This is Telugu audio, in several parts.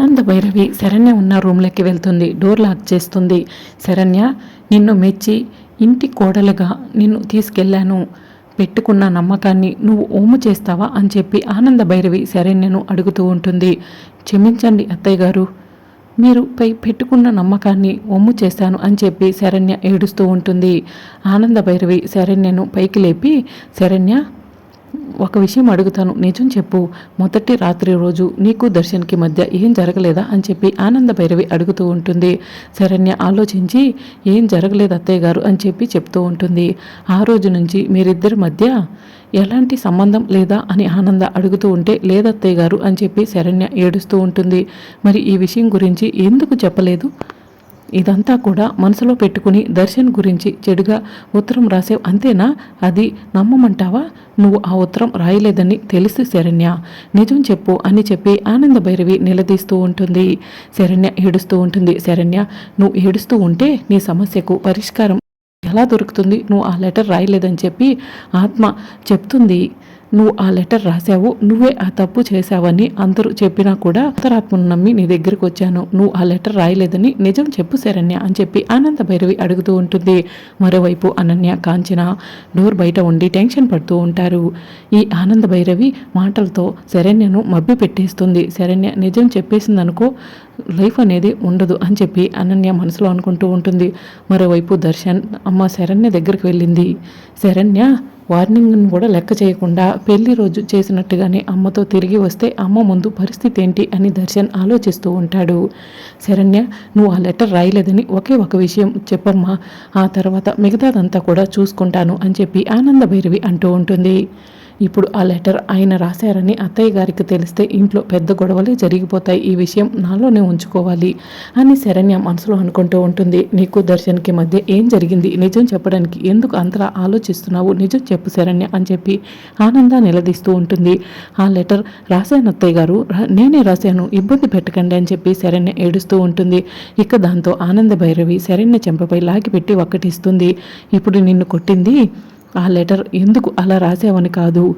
ఆనంద భైరవి శరణ్య ఉన్న రూమ్లోకి వెళ్తుంది. డోర్ లాక్ చేస్తుంది. శరణ్య నిన్ను మెచ్చి ఇంటి కోడలుగా నిన్ను తీసుకెళ్ళాను. పెట్టుకున్న నమ్మకాన్ని నువ్వు ఓము చేస్తావా అని చెప్పి ఆనంద భైరవి శరణ్యను అడుగుతూ ఉంటుంది. క్షమించండి అత్తయ్య గారు. మీరు పై పెట్టుకున్న నమ్మకాన్ని ఒమ్ము చేశాను అని చెప్పి శరణ్య ఏడుస్తూ ఉంటుంది. ఆనంద భైరవి శరణ్యను పైకి లేపి శరణ్య ఒక విషయం అడుగుతాను. నిజం చెప్పు. మొదటి రాత్రి రోజు నీకు దర్శన్కి మధ్య ఏం జరగలేదా అని చెప్పి ఆనంద భైరవి అడుగుతూ ఉంటుంది. శరణ్య ఆలోచించి ఏం జరగలేదు అత్తయ్య గారు అని చెప్పి చెప్తూ ఉంటుంది. ఆ రోజు నుంచి మీరిద్దరి మధ్య ఎలాంటి సంబంధం లేదా అని ఆనంద అడుగుతూ ఉంటే లేదత్తయ్య గారు అని చెప్పి శరణ్య ఏడుస్తూ ఉంటుంది. మరి ఈ విషయం గురించి ఎందుకు చెప్పలేదు? ఇదంతా కూడా మనసులో పెట్టుకుని దర్శన్ గురించి చెడుగా ఉత్తరం రాసే అంతేనా? అది నమ్మమంటావా? నువ్వు ఆ ఉత్తరం రాయలేదని తెలుసు శరణ్య. నిజం చెప్పు అని చెప్పి ఆనంద భైరవి నిలదీస్తూ ఉంటుంది. శరణ్య ఏడుస్తూ ఉంటుంది. శరణ్య నువ్వు ఏడుస్తూ ఉంటే నీ సమస్యకు పరిష్కారం ఎలా దొరుకుతుంది? నువ్వు ఆ లెటర్ రాయలేదని చెప్పి ఆత్మ చెప్తుంది. నువ్వు ఆ లెటర్ రాశావు నువ్వే ఆ తప్పు చేశావని అందరూ చెప్పినా కూడా అంతరాత్మను నమ్మి నీ దగ్గరికి వచ్చాను. నువ్వు ఆ లెటర్ రాయలేదని నిజం చెప్పు శరణ్య అని చెప్పి ఆనంద భైరవి అడుగుతూ ఉంటుంది. మరోవైపు అనన్య కాంచన డోర్ బయట ఉండి టెన్షన్ పడుతూ ఉంటారు. ఈ ఆనంద భైరవి మాటలతో శరణ్యను మబ్బి పెట్టేస్తుంది. శరణ్య నిజం చెప్పేసిందనుకో లైఫ్ అనేది ఉండదు అని చెప్పి అనన్య మనసులో అనుకుంటూ ఉంటుంది. మరోవైపు దర్శన్ అమ్మ శరణ్య దగ్గరికి వెళ్ళింది. శరణ్య వార్నింగ్ను కూడా లెక్క చేయకుండా పెళ్ళి రోజు చేసినట్టుగానే అమ్మతో తిరిగి వస్తే అమ్మ ముందు పరిస్థితి ఏంటి అని దర్శన్ ఆలోచిస్తూ ఉంటాడు. శరణ్య నువ్వు ఆ లెటర్ రాయలేదని ఒకే ఒక విషయం చెప్పమ్మా. ఆ తర్వాత మిగతాదంతా కూడా చూసుకుంటాను అని చెప్పి ఆనంద భైరవి అంటూ ఉంటుంది. ఇప్పుడు ఆ లెటర్ ఆయన రాశారని అత్తయ్య గారికి తెలిస్తే ఇంట్లో పెద్ద గొడవలే జరిగిపోతాయి. ఈ విషయం నాలోనే ఉంచుకోవాలి అని శరణ్య మనసులో అనుకుంటూ ఉంటుంది. నీకు దర్శన్కి మధ్య ఏం జరిగింది? నిజం చెప్పడానికి ఎందుకు అంతలా ఆలోచిస్తున్నావు? నిజం చెప్పు శరణ్య అని చెప్పి ఆనంద నిలదీస్తూ ఉంటుంది. ఆ లెటర్ రాశాను అత్తయ్య గారు. నేనే రాశాను. ఇబ్బంది పెట్టకండి అని చెప్పి శరణ్య ఏడుస్తూ ఉంటుంది. ఇక దాంతో ఆనంద భైరవి శరణ్య చెంపపై లాగిపెట్టి ఒక్కటిస్తుంది ఇప్పుడు నిన్ను కొట్టింది ఆ లెటర్ ఎందుకు అలా రాసావని కాదు?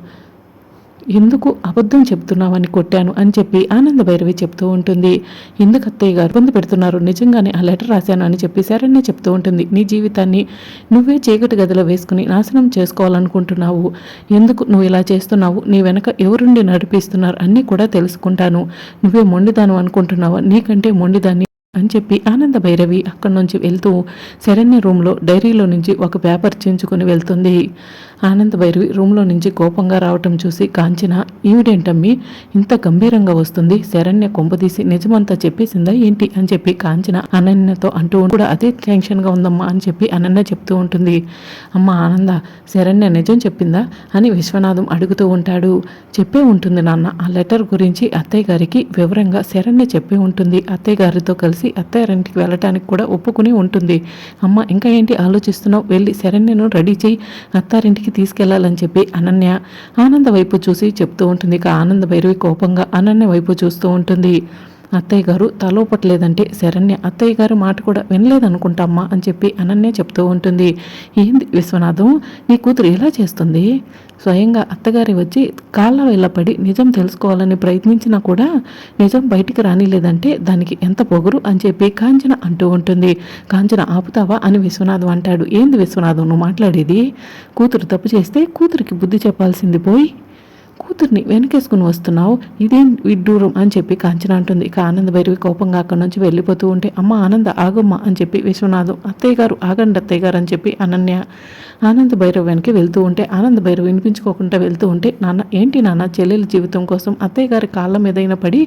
ఎందుకు అబద్ధం చెప్తున్నావని కొట్టాను అని చెప్పి ఆనంద భైరవి చెప్తూ ఉంటుంది. ఎందుకు అత్తయ్య గారు ఇబ్బంది పెడుతున్నారు. నిజంగానే ఆ లెటర్ రాశాను అని చెప్పి సరే చెప్తూ ఉంటుంది. నీ జీవితాన్ని నువ్వే చీకటి గదిలో వేసుకుని నాశనం చేసుకోవాలనుకుంటున్నావు. ఎందుకు నువ్వు ఇలా చేస్తున్నావు? నీ వెనక ఎవరుండి నడిపిస్తున్నారు? అన్నీ కూడా తెలుసుకుంటాను. నువ్వే మొండిదాను అనుకుంటున్నావా? నీకంటే మొండిదాన్ని అని చెప్పి ఆనంద భైరవి అక్కడి నుంచి వెళ్తూ శరణ్య రూమ్లో డైరీలో నుంచి ఒక పేపర్ చించుకొని వెళ్తుంది. ఆనంద భైరవి రూమ్లో నుంచి కోపంగా రావటం చూసి కాంచిన ఈవిడేంటమ్మి? ఇంత గంభీరంగా వస్తుంది. శరణ్య కొంపదీసి నిజమంతా చెప్పేసిందా ఏంటి? అని చెప్పి కాంచిన అనన్యతో అంటూ కూడా అదే టెన్షన్గా ఉందమ్మా అని చెప్పి అనన్య చెప్తూ ఉంటుంది. అమ్మ ఆనంద శరణ్య నిజం చెప్పిందా? అని విశ్వనాథం అడుగుతూ ఉంటాడు. చెప్పే ఉంటుంది నాన్న. ఆ లెటర్ గురించి అత్తయ్య గారికి వివరంగా శరణ్య చెప్పే ఉంటుంది. అత్తయ్య గారితో కలిసి అత్తయ్యారింటికి వెళ్ళటానికి కూడా ఒప్పుకుని ఉంటుంది. అమ్మ ఇంకా ఏంటి ఆలోచిస్తున్నావు? వెళ్ళి శరణ్యను రెడీ చేయి అత్తారింటికి తీసుకెళ్ళాలని చెప్పి అనన్య ఆనంద వైపు చూసి చెప్తూ ఉంటుంది. ఇక ఆనంద భైరవి కోపంగా అనన్య వైపు చూస్తూ ఉంటుంది. అత్తయ్య గారు తలోపట్లేదంటే శరణ్య అత్తయ్య గారు మాట కూడా వినలేదనుకుంటామ్మా అని చెప్పి అనన్య చెప్తూ ఉంటుంది. ఏంది విశ్వనాథం? నీ కూతురు ఎలా చేస్తుంది? స్వయంగా అత్తగారి వచ్చి కాళ్ళ వెళ్ళపడి నిజం తెలుసుకోవాలని ప్రయత్నించినా కూడా నిజం బయటికి రానిలేదంటే దానికి ఎంత పొగురు అని చెప్పి కాంచన అంటూ ఉంటుంది. కాంచన ఆపుతావా అని విశ్వనాథం అంటాడు. ఏంది విశ్వనాథం నువ్వు మాట్లాడేది? కూతురు తప్పు చేస్తే కూతురికి బుద్ధి చెప్పాల్సింది పోయి కూతుర్ని వెనకేసుకుని వస్తున్నావు? ఇదేం విడ్డూరం అని చెప్పి కాంచన అంటుంది. ఇక ఆనంద భైరవి కోపంగా అక్కడి నుంచి వెళ్ళిపోతూ ఉంటే అమ్మ ఆనంద ఆగమ్మ అని చెప్పి విశ్వనాథం అత్తయ్య గారు ఆగండి అత్తయ్య గారు అని చెప్పి అనన్య ఆనంద భైరవ్ వెనక్కి వెళ్తూ ఉంటే ఆనంద భైరవ్ వినిపించుకోకుండా వెళ్తూ ఉంటే నాన్న ఏంటి నాన్న చెల్లెల జీవితం కోసం అత్తయ్య గారి కాళ్ళ మీదైనా పడి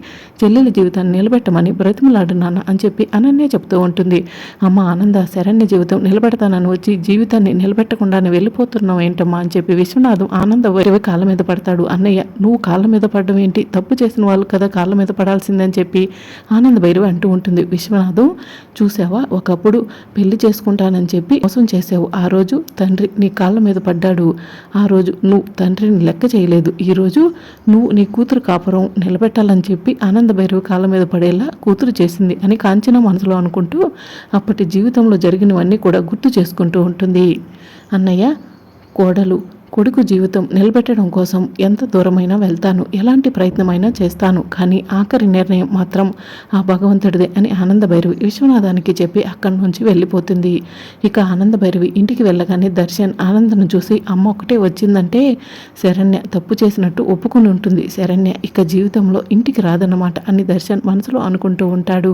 చెల్లెల జీవితాన్ని నిలబెట్టమని బ్రతిమలాడు నాన్న అని చెప్పి అనన్య చెప్తూ ఉంటుంది. అమ్మ ఆనంద శరణ్య జీవితం నిలబెడతానని వచ్చి జీవితాన్ని నిలబెట్టకుండానే వెళ్ళిపోతున్నావు ఏంటమ్మా? అని చెప్పి విశ్వనాథం ఆనంద భైరవి కాళ్ళ మీద పడతాడు అన్న అన్నయ్య నువ్వు కాళ్ళ మీద పడడం ఏంటి? తప్పు చేసిన వాళ్ళు కదా కాళ్ళ మీద పడాల్సిందని చెప్పి ఆనంద భైరవి అంటూ ఉంటుంది. విశ్వనాథం చూసావా ఒకప్పుడు పెళ్ళి చేసుకుంటానని చెప్పి మోసం చేసావు ఆ రోజు తండ్రి నీ కాళ్ళ మీద పడ్డాడు. ఆ రోజు నువ్వు తండ్రిని లెక్క చేయలేదు. ఈరోజు నువ్వు నీ కూతురు కాపురం నిలబెట్టాలని చెప్పి ఆనంద భైరవి కాళ్ళ మీద పడేలా కూతురు చేసింది అని కాంచన మనసులో అనుకుంటూ అప్పటి జీవితంలో జరిగినవన్నీ కూడా గుర్తు చేసుకుంటూ ఉంటుంది. అన్నయ్య కోడలు కొడుకు జీవితం నిలబెట్టడం కోసం ఎంత దూరమైనా వెళ్తాను ఎలాంటి ప్రయత్నమైనా చేస్తాను కానీ ఆఖరి నిర్ణయం మాత్రం ఆ భగవంతుడిదే అని ఆనంద భైరవి విశ్వనాథానికి చెప్పి అక్కడి నుంచి వెళ్ళిపోతుంది. ఇక ఆనంద భైరవి ఇంటికి వెళ్ళగానే దర్శన్ ఆనందను చూసి అమ్మ ఒకటే వచ్చిందంటే శరణ్య తప్పు చేసినట్టు ఒప్పుకుని ఉంటుంది. శరణ్య ఇక జీవితంలో ఇంటికి రాదన్నమాట అని దర్శన్ మనసులో అనుకుంటూ ఉంటాడు.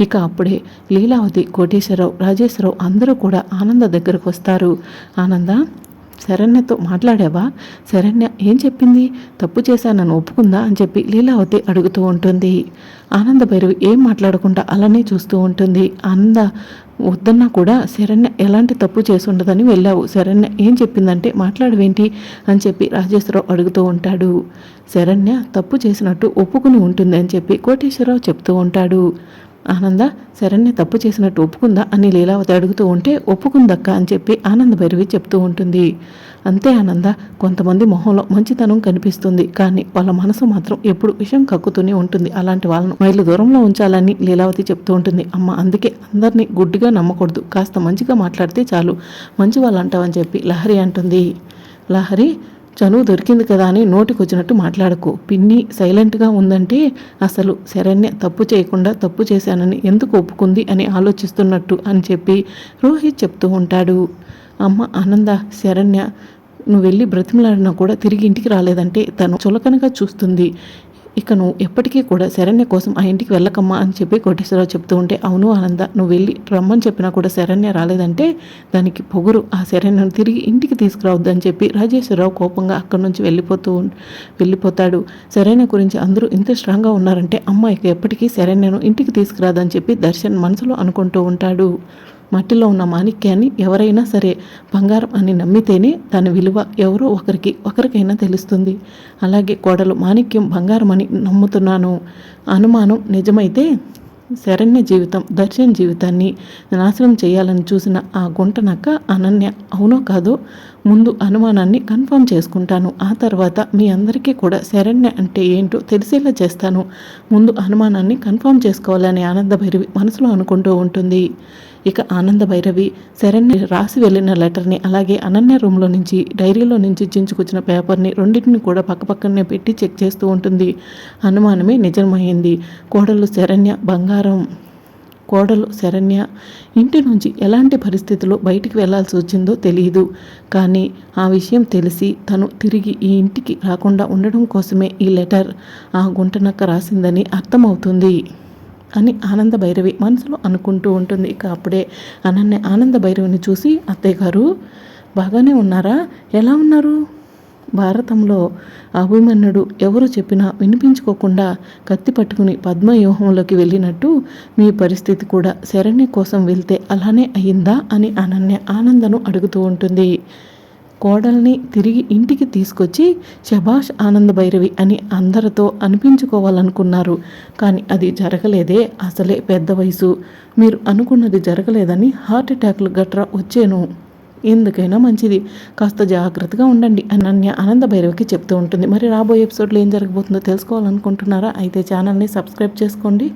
ఇక అప్పుడే లీలావతి కోటేశ్వరరావు రాజేశ్వరరావు అందరూ కూడా ఆనంద దగ్గరకు వస్తారు. ఆనంద శరణ్యతో మాట్లాడావా? శరణ్య ఏం చెప్పింది? తప్పు చేశానని ఒప్పుకుందా అని చెప్పి లీలావతి అడుగుతూ ఉంటుంది. ఆనంద భైరవి ఏం మాట్లాడకుండా అలానే చూస్తూ ఉంటుంది. ఆనంద వద్దన్నా కూడా శరణ్య ఎలాంటి తప్పు చేసి ఉండదని వెళ్ళావు. శరణ్య ఏం చెప్పిందంటే మాట్లాడవేంటి? అని చెప్పి రాజేశ్వరరావు అడుగుతూ ఉంటాడు. శరణ్య తప్పు చేసినట్టు ఒప్పుకుని ఉంటుంది అని చెప్పి కోటేశ్వరరావు చెప్తూ ఉంటాడు. ఆనంద శరణ్య తప్పు చేసినట్టు ఒప్పుకుందా అని లీలావతి అడుగుతూ ఉంటే ఒప్పుకుందక్క అని చెప్పి ఆనంద భైరవి చెప్తూ ఉంటుంది. అంతే ఆనంద కొంతమంది మొహంలో మంచితనం కనిపిస్తుంది కానీ వాళ్ళ మనసు మాత్రం ఎప్పుడు విషం కక్కుతూనే ఉంటుంది. అలాంటి వాళ్ళను మైలు దూరంలో ఉంచాలని లీలావతి చెప్తూ ఉంటుంది. అమ్మ అందుకే అందరినీ గుడ్డిగా నమ్మకూడదు. కాస్త మంచిగా మాట్లాడితే చాలు. మంచి వాళ్ళు అంటావని చెప్పి లహరి అంటుంది. లహరి చనువు దొరికింది కదా అని నోటికొచ్చినట్టు మాట్లాడకు. పిన్ని సైలెంట్గా ఉందంటే అసలు శరణ్య తప్పు చేయకుండా తప్పు చేశానని ఎందుకు ఒప్పుకుంది అని ఆలోచిస్తున్నట్టు అని చెప్పి రోహిత్ చెప్తూ ఉంటాడు. అమ్మ ఆనంద శరణ్య నువ్వు వెళ్ళి బ్రతిమలాడినా కూడా తిరిగి ఇంటికి రాలేదంటే తను చులకనగా చూస్తుంది. ఇక నువ్వు ఎప్పటికీ కూడా శరణ్య కోసం ఆ ఇంటికి వెళ్ళకమ్మా అని చెప్పి కోటేశ్వరరావు చెప్తూ ఉంటే అవును ఆనంద నువ్వు వెళ్ళి రమ్మని చెప్పినా కూడా శరణ్య రాలేదంటే దానికి పొగురు ఆ శరణ్యను తిరిగి ఇంటికి తీసుకురావద్దు అని చెప్పి రాజేశ్వరరావు కోపంగా అక్కడి నుంచి వెళ్ళిపోతూ వెళ్ళిపోతాడు. శరణ్య గురించి అందరూ ఇంత స్ట్రాంగ్గా ఉన్నారంటే అమ్మ ఇక ఎప్పటికీ శరణ్యను ఇంటికి తీసుకురాదని చెప్పి దర్శన్ మనసులో అనుకుంటూ ఉంటాడు. మట్టిలో ఉన్న మాణిక్యాన్ని ఎవరైనా సరే బంగారం అని నమ్మితేనే దాని విలువ ఎవరో ఒకరికి ఒకరికైనా తెలుస్తుంది. అలాగే కోడలు మాణిక్యం బంగారం అని నమ్ముతున్నాను. అనుమానం నిజమైతే శరణ్య జీవితం దర్శన్ జీవితాన్ని నాశనం చేయాలని చూసిన ఆ గుంటనక్క అనన్య అవునో కాదో ముందు అనుమానాన్ని కన్ఫర్మ్ చేసుకుంటాను. ఆ తర్వాత మీ అందరికీ కూడా శరణ్య అంటే ఏంటో తెలిసేలా చేస్తాను. ముందు అనుమానాన్ని కన్ఫర్మ్ చేసుకోవాలని ఆనంద భైరవి మనసులో అనుకుంటూ ఉంటుంది. ఇక ఆనంద భైరవి శరణ్య రాసి వెళ్ళిన లెటర్ని అలాగే అనన్య రూమ్లో నుంచి డైరీలో నుంచి చించుకొచ్చిన పేపర్ని రెండింటిని కూడా పక్కపక్కనే పెట్టి చెక్ చేస్తూ ఉంటుంది. అనుమానమే నిజమైంది. కోడలు శరణ్య బంగారం. కోడలు శరణ్య ఇంటి నుంచి ఎలాంటి పరిస్థితుల్లో బయటికి వెళ్ళాల్సి వచ్చిందో తెలియదు కానీ ఆ విషయం తెలిసి తను తిరిగి ఈ ఇంటికి రాకుండా ఉండడం కోసమే ఈ లెటర్ ఆ గుంటనక్క రాసిందని అర్థమవుతుంది అని ఆనంద భైరవి మనసులో అనుకుంటూ ఉంటుంది. ఇక అప్పుడే అనన్య ఆనంద భైరవిని చూసి అత్తయ్య గారు బాగానే ఉన్నారా? ఎలా ఉన్నారు? భారతంలో అభిమన్యుడు ఎవరు చెప్పినా వినిపించుకోకుండా కత్తి పట్టుకుని పద్మవ్యూహంలోకి వెళ్ళినట్టు మీ పరిస్థితి కూడా శరణ్య కోసం వెళ్తే అలానే అయిందా అని అనన్య ఆనందను అడుగుతూ ఉంటుంది. కోడల్ని తిరిగి ఇంటికి తీసుకొచ్చి శభాష్ ఆనంద భైరవి అని అందరితో అనిపించుకోవాలనుకున్నారు. కానీ అది జరగలేదే అసలే పెద్ద వయసు. మీరు అనుకున్నది జరగలేదని హార్ట్ అటాక్లు గట్రా వచ్చాను. ఎందుకైనా మంచిది. కాస్త జాగ్రత్తగా ఉండండి. అనన్య ఆనంద భైరవికి చెప్తూ ఉంటుంది. మరి రాబోయే ఎపిసోడ్లో ఏం జరగబోతుందో తెలుసుకోవాలనుకుంటున్నారా? అయితే ఛానల్ని సబ్స్క్రైబ్ చేసుకోండి.